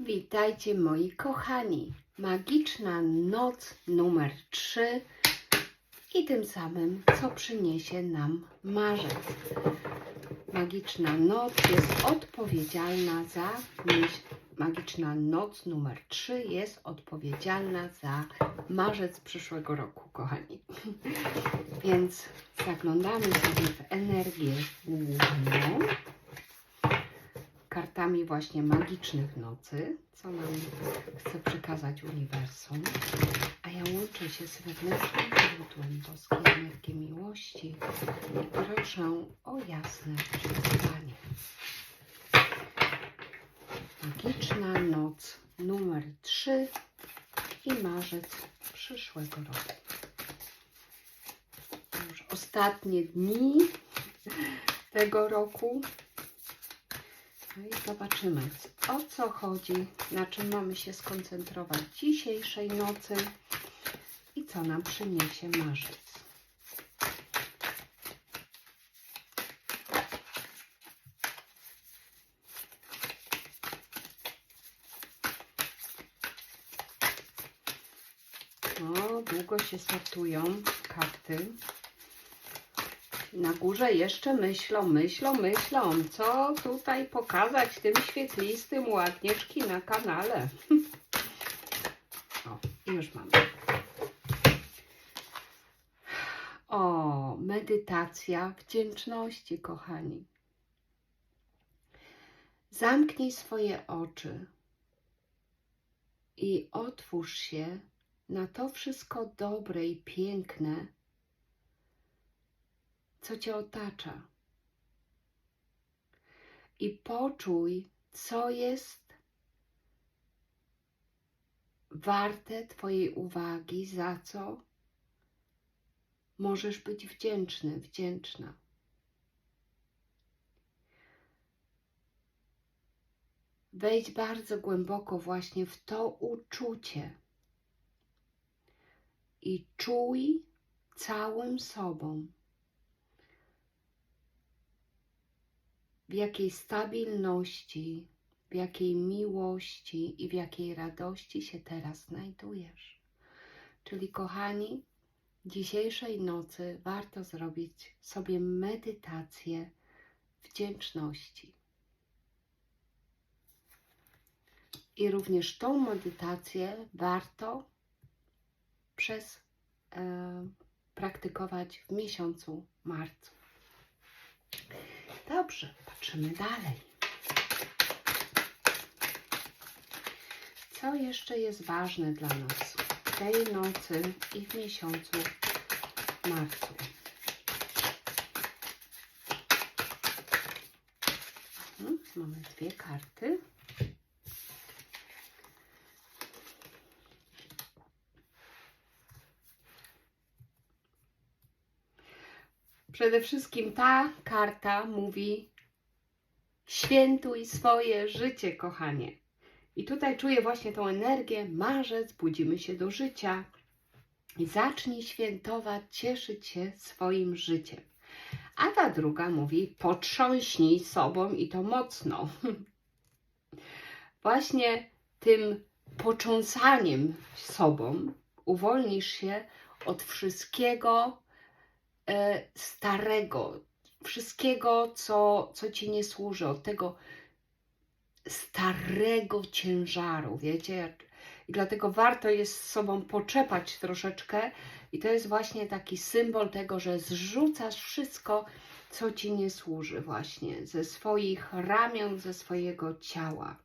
Witajcie moi kochani. Magiczna noc numer 3 i tym samym co przyniesie nam marzec. Magiczna noc jest odpowiedzialna za. Magiczna noc numer 3 jest odpowiedzialna za marzec przyszłego roku, kochani. Więc zaglądamy sobie w energię główną kartami właśnie magicznych nocy, co nam chce przekazać uniwersum. A ja łączę się z wewnętrznym źródłem boskiej energii miłości i proszę o jasne przeczytanie. Magiczna noc numer 3 i marzec przyszłego roku. Już ostatnie dni tego roku. I zobaczymy, o co chodzi, na czym mamy się skoncentrować dzisiejszej nocy i co nam przyniesie marzec. O, długo się sortują karty. Na górze jeszcze myślą, myślą, myślą, co tutaj pokazać tym świetlistym ładnieczki na kanale. O, już mamy. O, medytacja wdzięczności, kochani. Zamknij swoje oczy i otwórz się na to wszystko dobre i piękne, co Cię otacza. I poczuj, co jest warte Twojej uwagi, za co możesz być wdzięczny, wdzięczna. Wejdź bardzo głęboko właśnie w to uczucie i czuj całym sobą, w jakiej stabilności, w jakiej miłości i w jakiej radości się teraz znajdujesz. Czyli, kochani, dzisiejszej nocy warto zrobić sobie medytację wdzięczności. I również tą medytację warto przez e, praktykować w miesiącu marcu. Dobrze, patrzymy dalej. Co jeszcze jest ważne dla nas w tej nocy i w miesiącu marcu? Mhm, mamy dwie karty. Przede wszystkim ta karta mówi: świętuj swoje życie, kochanie. I tutaj czuję właśnie tą energię. Marzec, budzimy się do życia. I zacznij świętować, cieszyć się swoim życiem. A ta druga mówi: potrząśnij sobą i to mocno. Właśnie tym począsaniem sobą uwolnisz się od wszystkiego, starego, wszystkiego, co, co ci nie służy, od tego starego ciężaru, wiecie? I dlatego warto jest sobą poczepać troszeczkę, i to jest właśnie taki symbol tego, że zrzucasz wszystko, co ci nie służy, właśnie ze swoich ramion, ze swojego ciała.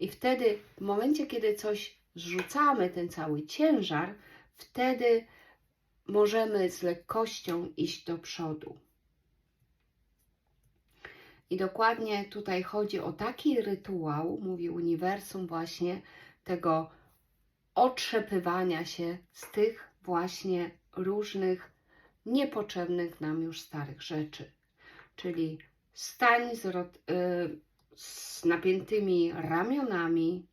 I wtedy, w momencie, kiedy coś zrzucamy, ten cały ciężar, wtedy możemy z lekkością iść do przodu. I dokładnie tutaj chodzi o taki rytuał, mówi uniwersum, właśnie tego otrzepywania się z tych właśnie różnych niepotrzebnych nam już starych rzeczy. Czyli stań z, y, z napiętymi ramionami,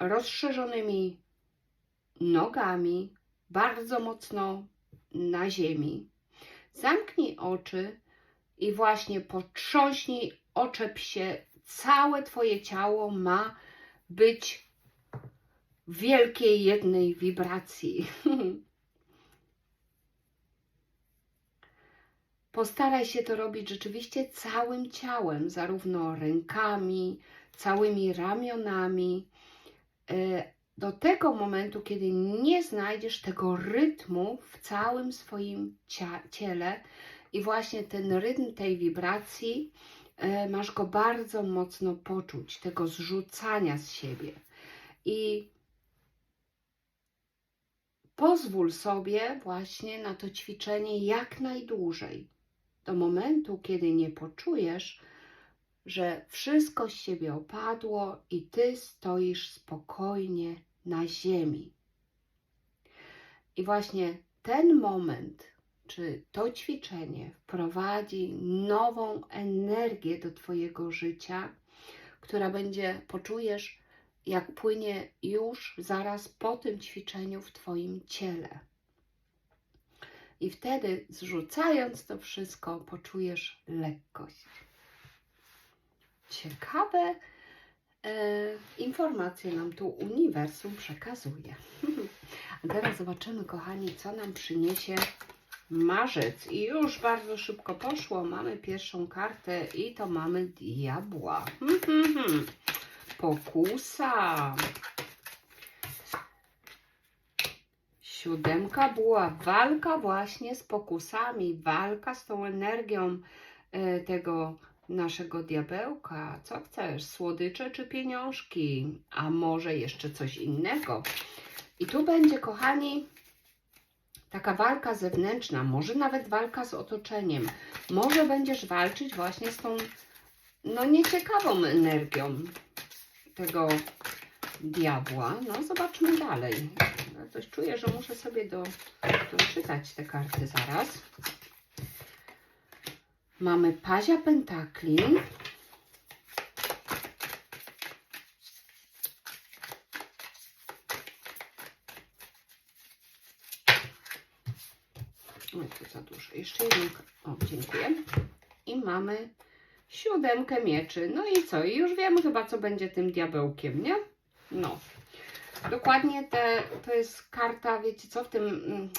rozszerzonymi nogami, bardzo mocno na ziemi. Zamknij oczy i właśnie potrząśnij, oczep się całe Twoje ciało ma być w wielkiej jednej wibracji. Postaraj się to robić rzeczywiście całym ciałem, zarówno rękami, całymi ramionami, e, do tego momentu, kiedy nie znajdziesz tego rytmu w całym swoim ciele i właśnie ten rytm tej wibracji e, masz go bardzo mocno poczuć, tego zrzucania z siebie. I pozwól sobie właśnie na to ćwiczenie jak najdłużej, do momentu, kiedy nie poczujesz, że wszystko z siebie opadło i ty stoisz spokojnie na ziemi. I właśnie ten moment, czy to ćwiczenie wprowadzi nową energię do Twojego życia, która będzie, poczujesz, jak płynie już zaraz po tym ćwiczeniu w Twoim ciele. I wtedy, zrzucając to wszystko, poczujesz lekkość ciekawe informacje nam tu uniwersum przekazuje. A teraz zobaczymy, kochani, co nam przyniesie marzec. I już bardzo szybko poszło. Mamy pierwszą kartę i to mamy diabła. Pokusa. Siódemka była walka właśnie z pokusami, walka z tą energią e, tego naszego diabełka. Co chcesz? Słodycze czy pieniążki? A może jeszcze coś innego? I tu będzie, kochani, taka walka zewnętrzna, może nawet walka z otoczeniem. Może będziesz walczyć właśnie z tą, no, nieciekawą energią tego diabła. No, zobaczmy dalej. Ja coś czuję, że muszę sobie do, doczytać te karty zaraz. Mamy pazia pentakli. Oj, to za dużo. Jeszcze jedną. O, dziękuję. I mamy siódemkę mieczy. No i co? I już wiemy chyba, co będzie tym diabełkiem, nie? No. Dokładnie te, to jest karta, wiecie co, w tym, mm,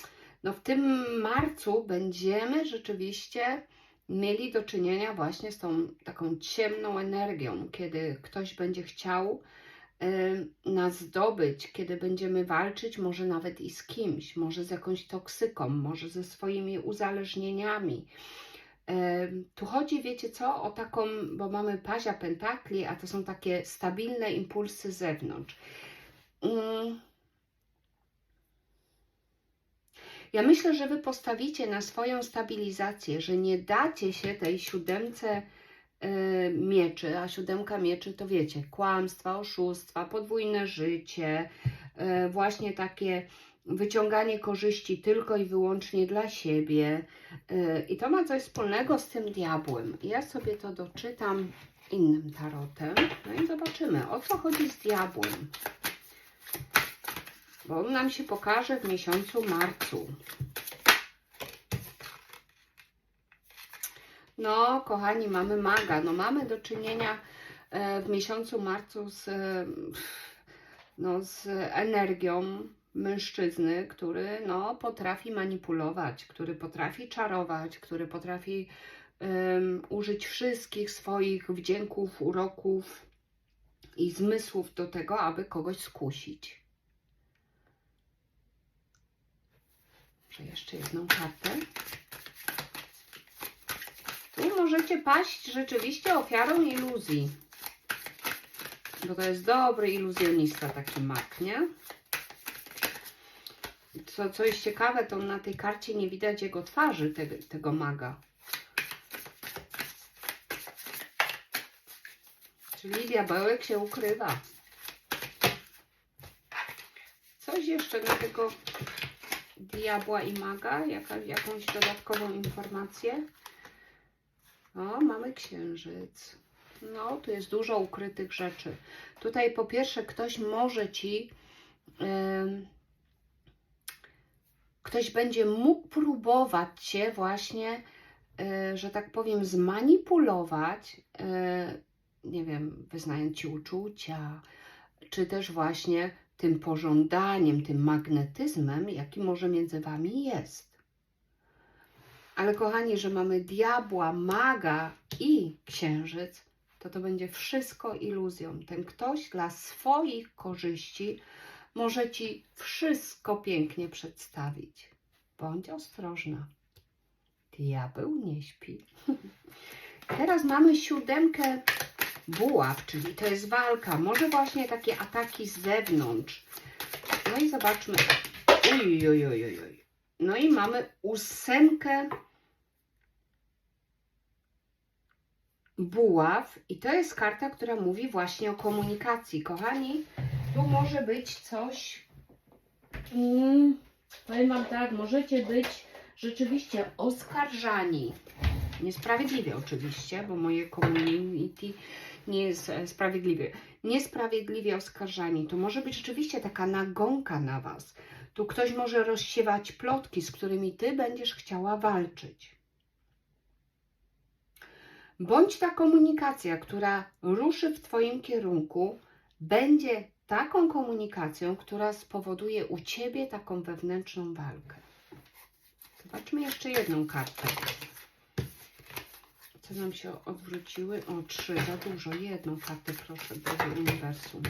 no w tym marcu będziemy rzeczywiście mieli do czynienia właśnie z tą taką ciemną energią, kiedy ktoś będzie chciał y, nas zdobyć, kiedy będziemy walczyć może nawet i z kimś, może z jakąś toksyką, może ze swoimi uzależnieniami. Y, tu chodzi, wiecie co, o taką, bo mamy pazia pentakli, a to są takie stabilne impulsy z zewnątrz. Y, Ja myślę, że Wy postawicie na swoją stabilizację, że nie dacie się tej siódemce y, mieczy, a siódemka mieczy to wiecie, kłamstwa, oszustwa, podwójne życie, y, właśnie takie wyciąganie korzyści tylko i wyłącznie dla siebie. Y, I to ma coś wspólnego z tym diabłem. Ja sobie to doczytam innym tarotem. No i zobaczymy, o co chodzi z diabłem bo on nam się pokaże w miesiącu marcu. No, kochani, mamy maga. No, mamy do czynienia e, w miesiącu marcu z, no, z energią mężczyzny, który no, potrafi manipulować, który potrafi czarować, który potrafi um, użyć wszystkich swoich wdzięków, uroków i zmysłów do tego, aby kogoś skusić. Może jeszcze jedną kartę. Tu możecie paść rzeczywiście ofiarą iluzji. Bo to jest dobry iluzjonista, taki mak, nie? Co, co jest ciekawe, to na tej karcie nie widać jego twarzy, te, tego maga. Czyli diabełek się ukrywa. Coś jeszcze na tego diabła i maga, jaka, jakąś dodatkową informację. O, mamy księżyc. No, tu jest dużo ukrytych rzeczy. Tutaj po pierwsze ktoś może Ci, yy, ktoś będzie mógł próbować Cię właśnie, yy, że tak powiem, zmanipulować, yy, nie wiem, wyznają ci uczucia, czy też właśnie tym pożądaniem, tym magnetyzmem, jaki może między wami jest. Ale kochani, że mamy diabła, maga i księżyc, to to będzie wszystko iluzją. Ten ktoś dla swoich korzyści może ci wszystko pięknie przedstawić. Bądź ostrożna. Diabeł nie śpi. Teraz mamy siódemkę buław, czyli to jest walka. Może właśnie takie ataki z zewnątrz. No i zobaczmy. Uj, uj, uj, uj, uj. No i mamy ósemkę buław i to jest karta, która mówi właśnie o komunikacji. Kochani, tu może być coś, mm, powiem Wam tak, możecie być rzeczywiście oskarżani, niesprawiedliwie oczywiście, bo moje community nie jest e, sprawiedliwie, niesprawiedliwie oskarżani. To może być rzeczywiście taka nagonka na Was. Tu ktoś może rozsiewać plotki, z którymi Ty będziesz chciała walczyć. Bądź ta komunikacja, która ruszy w Twoim kierunku, będzie taką komunikacją, która spowoduje u Ciebie taką wewnętrzną walkę. Zobaczmy jeszcze jedną kartę. Co nam się odwróciły? O, trzy, za dużo. Jedną kartę proszę, drogie uniwersum.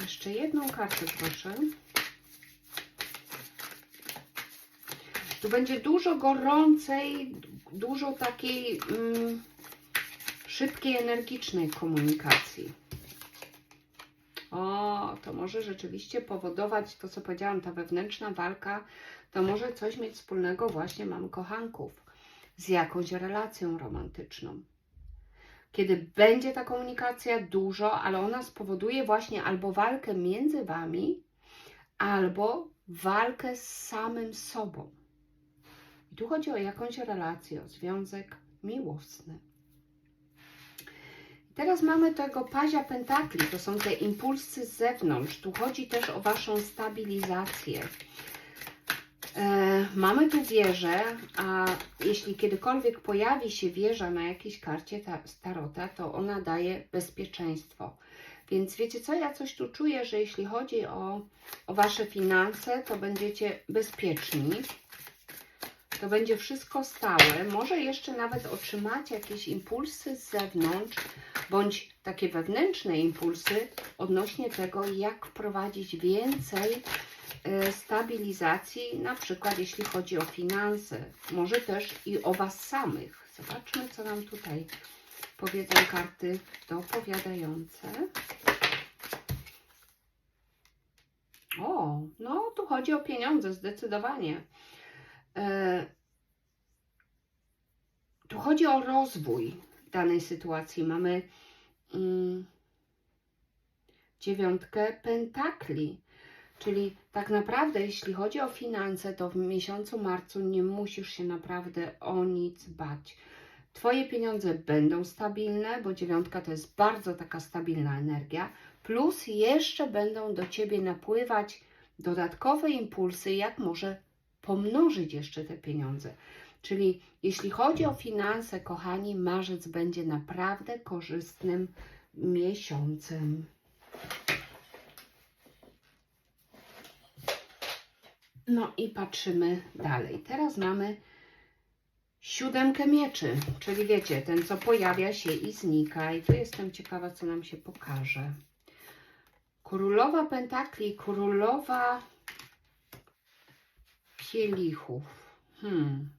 Jeszcze jedną kartę proszę. Tu będzie dużo gorącej, dużo takiej mm, szybkiej, energicznej komunikacji. O, to może rzeczywiście powodować to, co powiedziałam, ta wewnętrzna walka, to może coś mieć wspólnego właśnie mam kochanków z jakąś relacją romantyczną. Kiedy będzie ta komunikacja dużo, ale ona spowoduje właśnie albo walkę między wami, albo walkę z samym sobą. I tu chodzi o jakąś relację, o związek miłosny. Teraz mamy tego pazia pentakli, to są te impulsy z zewnątrz. Tu chodzi też o Waszą stabilizację. E, mamy tu wieżę, a jeśli kiedykolwiek pojawi się wieża na jakiejś karcie ta, starota, to ona daje bezpieczeństwo. Więc wiecie co, ja coś tu czuję, że jeśli chodzi o, o Wasze finanse, to będziecie bezpieczni. To będzie wszystko stałe. Może jeszcze nawet otrzymacie jakieś impulsy z zewnątrz, bądź takie wewnętrzne impulsy odnośnie tego, jak wprowadzić więcej e, stabilizacji, na przykład jeśli chodzi o finanse, może też i o Was samych. Zobaczmy, co nam tutaj powiedzą karty dopowiadające. O, no tu chodzi o pieniądze, zdecydowanie. E, tu chodzi o rozwój danej sytuacji. Mamy mm, dziewiątkę pentakli, czyli tak naprawdę, jeśli chodzi o finanse, to w miesiącu marcu nie musisz się naprawdę o nic bać. Twoje pieniądze będą stabilne, bo dziewiątka to jest bardzo taka stabilna energia, plus jeszcze będą do Ciebie napływać dodatkowe impulsy, jak może pomnożyć jeszcze te pieniądze. Czyli jeśli chodzi o finanse, kochani, marzec będzie naprawdę korzystnym miesiącem. No i patrzymy dalej. Teraz mamy siódemkę mieczy, czyli wiecie, ten co pojawia się i znika. I tu jestem ciekawa, co nam się pokaże. Królowa Pentakli, królowa kielichów. Hmm.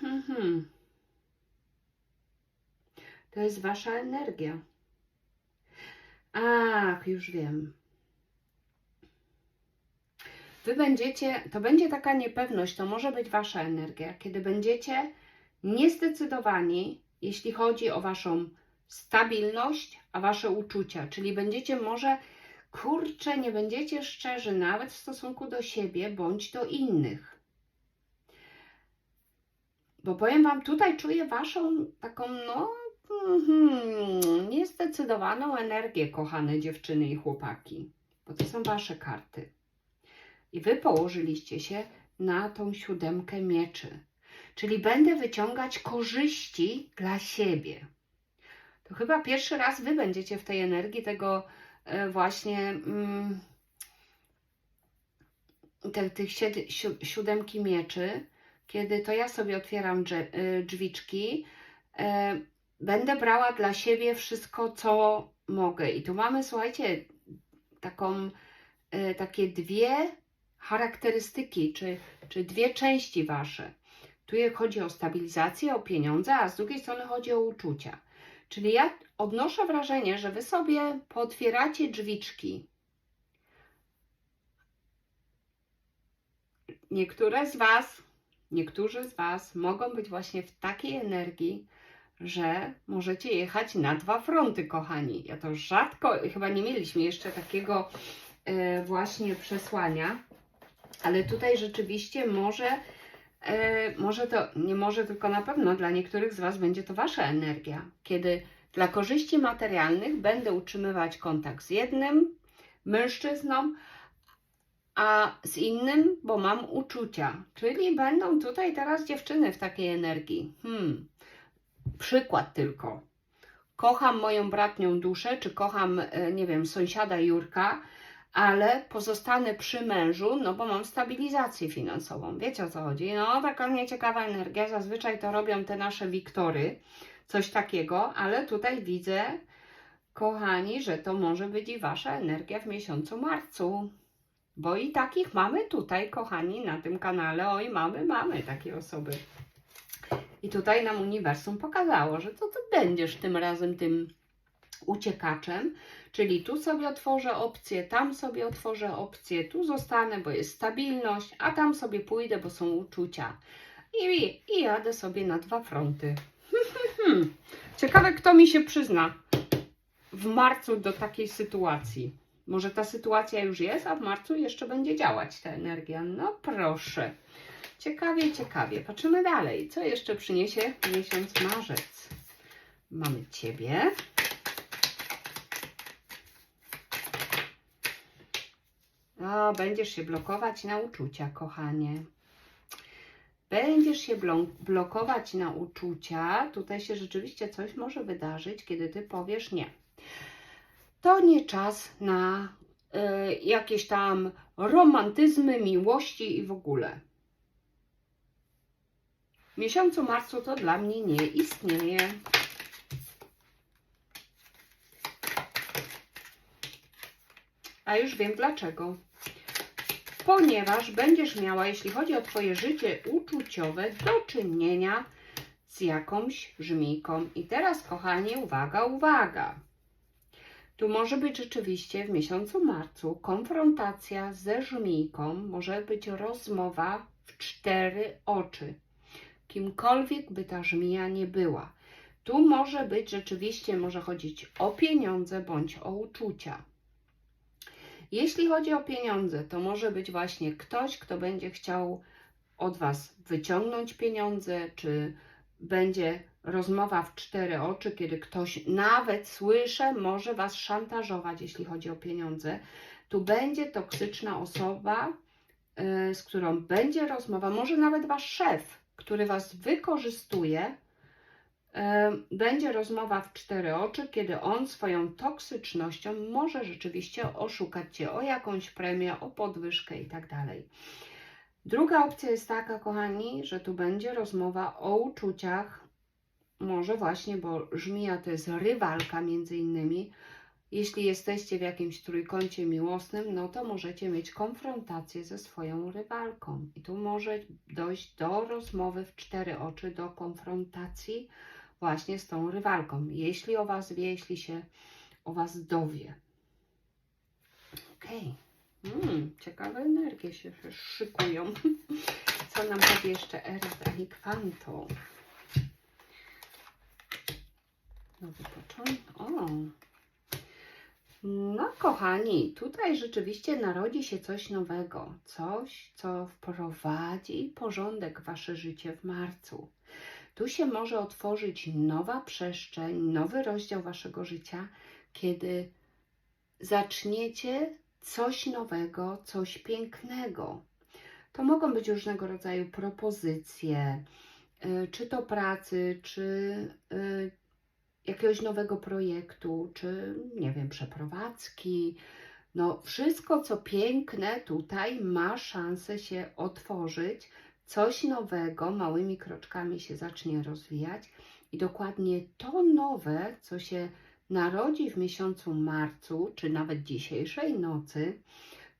Hmm, hmm, hmm. To jest wasza energia. Ach, już wiem. Wy będziecie, to będzie taka niepewność, to może być wasza energia, kiedy będziecie niezdecydowani, jeśli chodzi o waszą stabilność, a wasze uczucia, czyli będziecie może, kurczę, nie będziecie szczerzy nawet w stosunku do siebie bądź do innych. Bo powiem wam, tutaj czuję waszą taką, no, mhm, niezdecydowaną energię, kochane dziewczyny i chłopaki, bo to są wasze karty. I wy położyliście się na tą siódemkę mieczy. Czyli będę wyciągać korzyści dla siebie. To chyba pierwszy raz wy będziecie w tej energii tego e, właśnie mm, tych siódemki mieczy, kiedy to ja sobie otwieram y, drzwiczki, e, będę brała dla siebie wszystko, co mogę. I tu mamy, słuchajcie, taką, e, takie dwie charakterystyki, czy, czy dwie części wasze. Tu chodzi o stabilizację, o pieniądze, a z drugiej strony chodzi o uczucia. Czyli ja odnoszę wrażenie, że wy sobie pootwieracie drzwiczki. Niektóre z was, niektórzy z was mogą być właśnie w takiej energii, że możecie jechać na dwa fronty, kochani. Ja to rzadko, chyba nie mieliśmy jeszcze takiego e, właśnie przesłania, ale tutaj rzeczywiście może, e, może to, nie może, tylko na pewno dla niektórych z Was będzie to Wasza energia, kiedy dla korzyści materialnych będę utrzymywać kontakt z jednym mężczyzną, a z innym, bo mam uczucia. Czyli będą tutaj teraz dziewczyny w takiej energii. Hmm. Przykład tylko. Kocham moją bratnią duszę, czy kocham, e, nie wiem, sąsiada Jurka, ale pozostanę przy mężu, no bo mam stabilizację finansową. Wiecie o co chodzi? No, taka nieciekawa energia. Zazwyczaj to robią te nasze Wiktory, coś takiego, ale tutaj widzę, kochani, że to może być i wasza energia w miesiącu marcu. Bo i takich mamy tutaj, kochani, na tym kanale. Oj, mamy, mamy takie osoby. I tutaj nam uniwersum pokazało, że to ty będziesz tym razem tym uciekaczem, czyli tu sobie otworzę opcję, tam sobie otworzę opcję, tu zostanę, bo jest stabilność, a tam sobie pójdę, bo są uczucia. I, i jadę sobie na dwa fronty. Ciekawe, kto mi się przyzna w marcu do takiej sytuacji. Może ta sytuacja już jest, a w marcu jeszcze będzie działać ta energia. No proszę. Ciekawie, ciekawie. Patrzymy dalej. Co jeszcze przyniesie miesiąc marzec? Mamy Ciebie. O, będziesz się blokować na uczucia, kochanie. Będziesz się blo- blokować na uczucia. Tutaj się rzeczywiście coś może wydarzyć, kiedy ty powiesz nie. To nie czas na y, jakieś tam romantyzmy, miłości i w ogóle. W miesiącu marcu to dla mnie nie istnieje. A już wiem dlaczego. Ponieważ będziesz miała, jeśli chodzi o Twoje życie uczuciowe, do czynienia z jakąś żmijką. I teraz, kochanie, uwaga, uwaga. Tu może być rzeczywiście w miesiącu marcu konfrontacja ze żmijką, może być rozmowa w cztery oczy. Kimkolwiek by ta żmija nie była. Tu może być rzeczywiście, może chodzić o pieniądze bądź o uczucia. Jeśli chodzi o pieniądze, to może być właśnie ktoś, kto będzie chciał od Was wyciągnąć pieniądze, czy będzie rozmowa w cztery oczy, kiedy ktoś nawet słyszę, może Was szantażować, jeśli chodzi o pieniądze. Tu będzie toksyczna osoba, yy, z którą będzie rozmowa, może nawet Wasz szef, który Was wykorzystuje. Yy, Będzie rozmowa w cztery oczy, kiedy on swoją toksycznością może rzeczywiście oszukać Cię o jakąś premię, o podwyżkę i tak. Druga opcja jest taka, kochani, że tu będzie rozmowa o uczuciach, może właśnie, bo żmija to jest rywalka między innymi. Jeśli jesteście w jakimś trójkącie miłosnym, no to możecie mieć konfrontację ze swoją rywalką. I tu może dojść do rozmowy w cztery oczy, do konfrontacji właśnie z tą rywalką. Jeśli o Was wie, jeśli się o Was dowie. Okej. Mm, ciekawe energie się szykują. Co nam powie jeszcze Eros Alikwanto? Nowy początek. O! No, kochani, tutaj rzeczywiście narodzi się coś nowego. Coś, co wprowadzi porządek w Wasze życie w marcu. Tu się może otworzyć nowa przestrzeń, nowy rozdział waszego życia, kiedy zaczniecie coś nowego, coś pięknego. To mogą być różnego rodzaju propozycje, y, czy to pracy, czy y, jakiegoś nowego projektu, czy nie wiem, przeprowadzki. No, wszystko co piękne tutaj ma szansę się otworzyć, coś nowego, małymi kroczkami się zacznie rozwijać i dokładnie to nowe, co się narodzi w miesiącu marcu, czy nawet dzisiejszej nocy,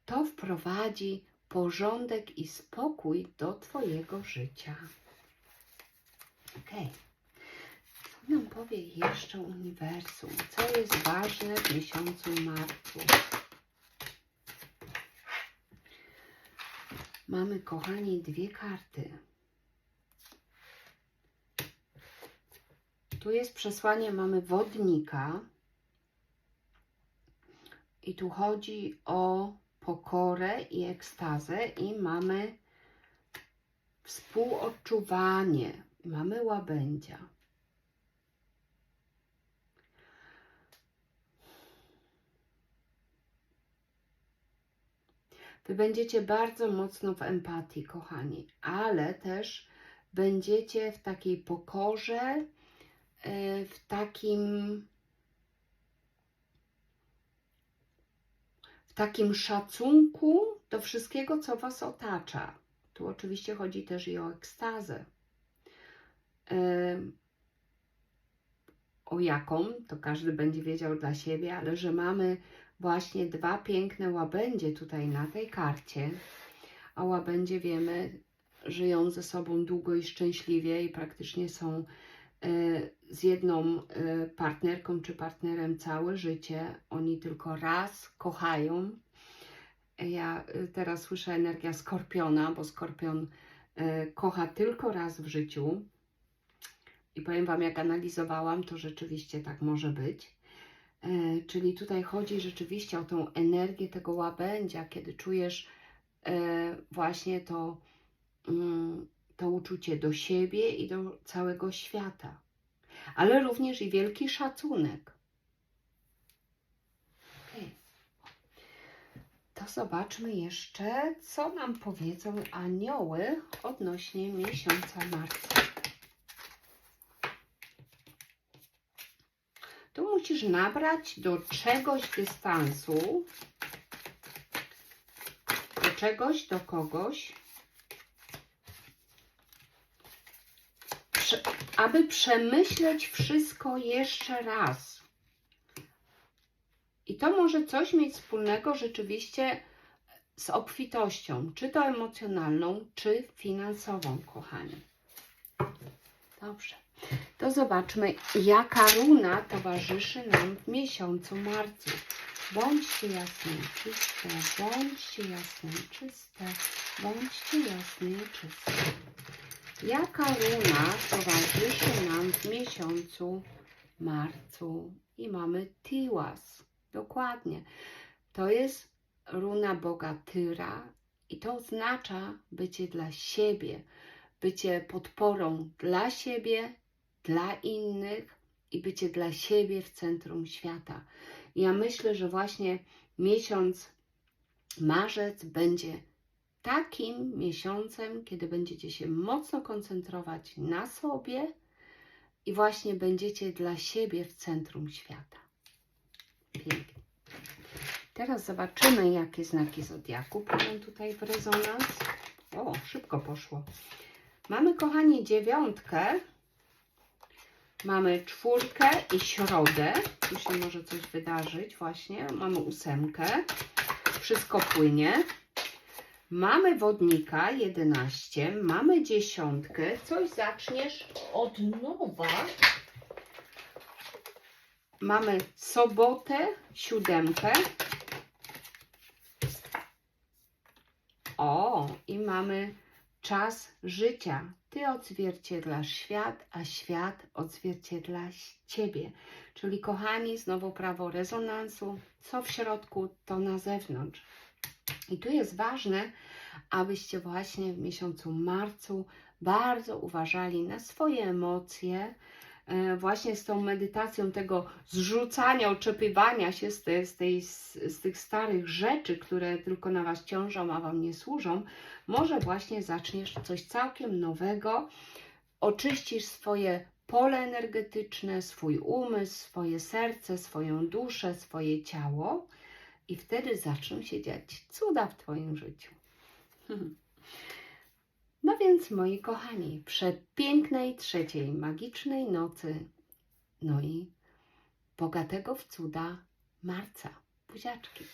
to wprowadzi porządek i spokój do Twojego życia. Ok. Co nam powie jeszcze uniwersum? Co jest ważne w miesiącu marcu? Mamy, kochani, dwie karty. Tu jest przesłanie, mamy wodnika. I tu chodzi o pokorę i ekstazę i mamy współodczuwanie. Mamy łabędzia. Wy będziecie bardzo mocno w empatii, kochani, ale też będziecie w takiej pokorze, e, w takim w takim szacunku do wszystkiego, co Was otacza. Tu oczywiście chodzi też i o ekstazę. E, O jaką, to każdy będzie wiedział dla siebie, ale że mamy właśnie dwa piękne łabędzie tutaj na tej karcie, a łabędzie wiemy, żyją ze sobą długo i szczęśliwie i praktycznie są e, z jedną e, partnerką czy partnerem całe życie. Oni tylko raz kochają. Ja e, teraz słyszę energia skorpiona, bo skorpion kocha tylko raz w życiu. I powiem Wam, jak analizowałam, to rzeczywiście tak może być. E, Czyli tutaj chodzi rzeczywiście o tą energię tego łabędzia, kiedy czujesz e, właśnie to, mm, to uczucie do siebie i do całego świata, ale również i wielki szacunek. To zobaczmy jeszcze, co nam powiedzą anioły odnośnie miesiąca marca. Tu musisz nabrać do czegoś dystansu, do czegoś, do kogoś, aby przemyśleć wszystko jeszcze raz. I to może coś mieć wspólnego rzeczywiście z obfitością, czy to emocjonalną, czy finansową, kochani. Dobrze. To zobaczmy, jaka runa towarzyszy nam w miesiącu marcu. Bądźcie jasne czyste, bądźcie jasne czyste, bądźcie jasne czyste. Jaka runa towarzyszy nam w miesiącu marcu? I mamy Tiłas. Dokładnie. To jest runa Boga Tyra i to oznacza bycie dla siebie, bycie podporą dla siebie, dla innych i bycie dla siebie w centrum świata. Ja myślę, że właśnie miesiąc marzec będzie takim miesiącem, kiedy będziecie się mocno koncentrować na sobie i właśnie będziecie dla siebie w centrum świata. Pięknie. Teraz zobaczymy, jakie znaki zodiaku pójdą tutaj w rezonans. O, szybko poszło. Mamy, kochani, dziewiątkę, mamy czwórkę i środę. Tu się może coś wydarzyć właśnie. Mamy ósemkę. Wszystko płynie. Mamy wodnika 11, mamy dziesiątkę. Coś zaczniesz od nowa. Mamy sobotę, siódemkę. O, i mamy czas życia. Ty odzwierciedlasz świat, a świat odzwierciedla Ciebie. Czyli kochani, znowu prawo rezonansu. Co w środku, to na zewnątrz. I tu jest ważne, abyście właśnie w miesiącu marcu bardzo uważali na swoje emocje, właśnie z tą medytacją tego zrzucania, oczepywania się z, z, tej, z, z tych starych rzeczy, które tylko na Was ciążą, a Wam nie służą, może właśnie zaczniesz coś całkiem nowego, oczyścisz swoje pole energetyczne, swój umysł, swoje serce, swoją duszę, swoje ciało i wtedy zaczną się dziać cuda w Twoim życiu. No więc, moi kochani, przepięknej trzeciej magicznej nocy, no i bogatego w cuda marca. Buziaczki.